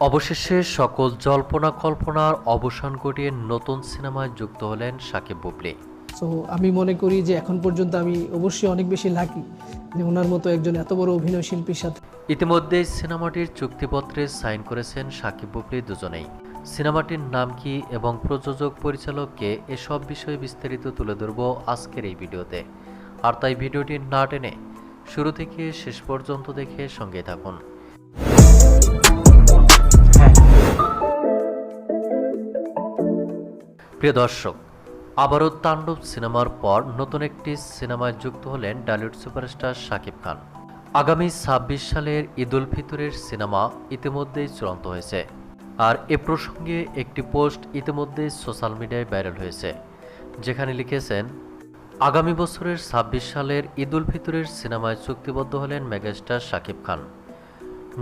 অবশেষে সকল জল্পনা কল্পনার অবসান ঘটিয়ে নতুন সিনেমায় যুক্ত হলেন সাকিব বুবলি। সো আমি মনে করি যে এখন পর্যন্ত আমি অবশ্যই অনেক বেশি লাকি যে ওনার মতো একজন এত বড় অভিনয় শিল্পীর সাথে ইতিমধ্যে সিনেমাটির চুক্তিপত্রে সাইন করেছেন সাকিব বুবলি দুজনেই। সিনেমাটির নাম কি এবং প্রযোজক পরিচালককে এসব বিষয়ে বিস্তারিত তুলে ধরব আজকের এই ভিডিওতে। আর তাই ভিডিওটি না টেনে শুরু থেকে শেষ পর্যন্ত দেখে সঙ্গে থাকুন। প্রিয় দর্শক, আবারও তাণ্ডব সিনেমার পর নতুন একটি সিনেমায় যুক্ত হলেন ডালিউড সুপারস্টার শাকিব খান। আগামী ছাব্বিশ সালের ঈদুল ফিতরের সিনেমা ইতিমধ্যেই চূড়ান্ত হয়েছে। আর এ প্রসঙ্গে একটি পোস্ট ইতিমধ্যেই সোশ্যাল মিডিয়ায় ভাইরাল হয়েছে, যেখানে লিখেছেন, আগামী বছরের ছাব্বিশ সালের ঈদুল ফিতরের সিনেমায় চুক্তিবদ্ধ হলেন মেগাস্টার শাকিব খান।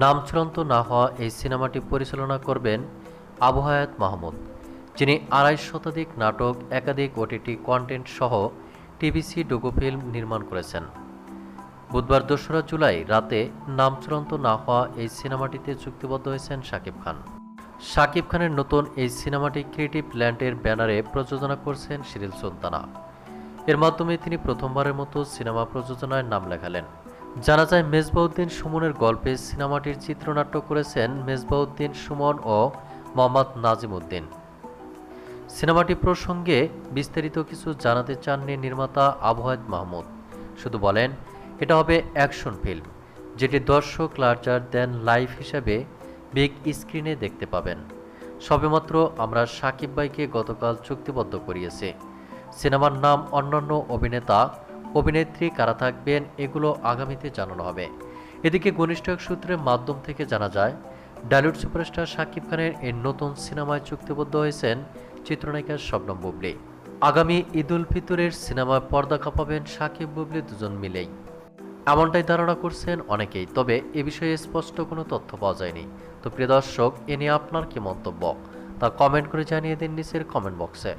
নাম চূড়ান্ত না হওয়া এই সিনেমাটি পরিচালনা করবেন আবু হায়াত মাহমুদ। যিনি আড়াই শতাধিক নাটক, একাধিক ওটিটি কন্টেন্ট সহ টিভিসি ডোগো ফিল্ম নির্মাণ করেছেন। বুধবার দোসরা জুলাই রাতে নাম চূড়ান্ত না হওয়া এই সিনেমাটিতে চুক্তিবদ্ধ হয়েছেন শাকিব খান। শাকিব খানের নতুন এই সিনেমাটি ক্রিয়েটিভ ল্যান্ডের ব্যানারে প্রযোজনা করছেন শিরিল সুলতানা। এর মাধ্যমে তিনি প্রথমবারের মতো সিনেমা প্রযোজনায় নাম লেখালেন। জানা যায়, মেজবাউদ্দিন সুমনের গল্পে সিনেমাটির চিত্রনাট্য করেছেন মেজবাউদ্দিন সুমন ও মোহাম্মদ নাজিম উদ্দিন সিনেমাটি প্রসঙ্গে বিস্তারিত কিছু জানাতে চাননি নির্মাতা আবহাদ মাহমুদ। শুধু বলেন, এটা হবে অ্যাকশন ফিল্ম, যেটি দর্শক লার্জার দেন লাইভ হিসাবে বিগ স্ক্রিনে দেখতে পাবেন। সবেমাত্র আমরা সাকিব ভাইকে গতকাল চুক্তিবদ্ধ করিয়েছি। সিনেমার নাম অন্যান্য অভিনেতা, অভিনেত্রী কারা থাকবেন এগুলো আগামীতে জানানো হবে। এদিকে ঘনিষ্ঠ এক সূত্রের মাধ্যম থেকে জানা যায়, ডালিউড সুপারস্টার শাকিব খানের এই নতুন সিনেমায় চুক্তিবদ্ধ হয়েছেন চিত্রনায়িকা শবনম বুবলি। আগামী ঈদ উল ফিতরের সিনেমায় পর্দা কাঁপাবেন সাকিব বুবলি দুজন মিলেই। এমনটাই ধারণা করছেন অনেকেই, তবে এ বিষয়ে স্পষ্ট কোনো তথ্য পাওয়া যায়নি। তো প্রিয় দর্শক, এ নিয়ে আপনার কি মন্তব্য? তা কমেন্ট করে জানিয়ে দিন নিচের কমেন্ট বক্সে।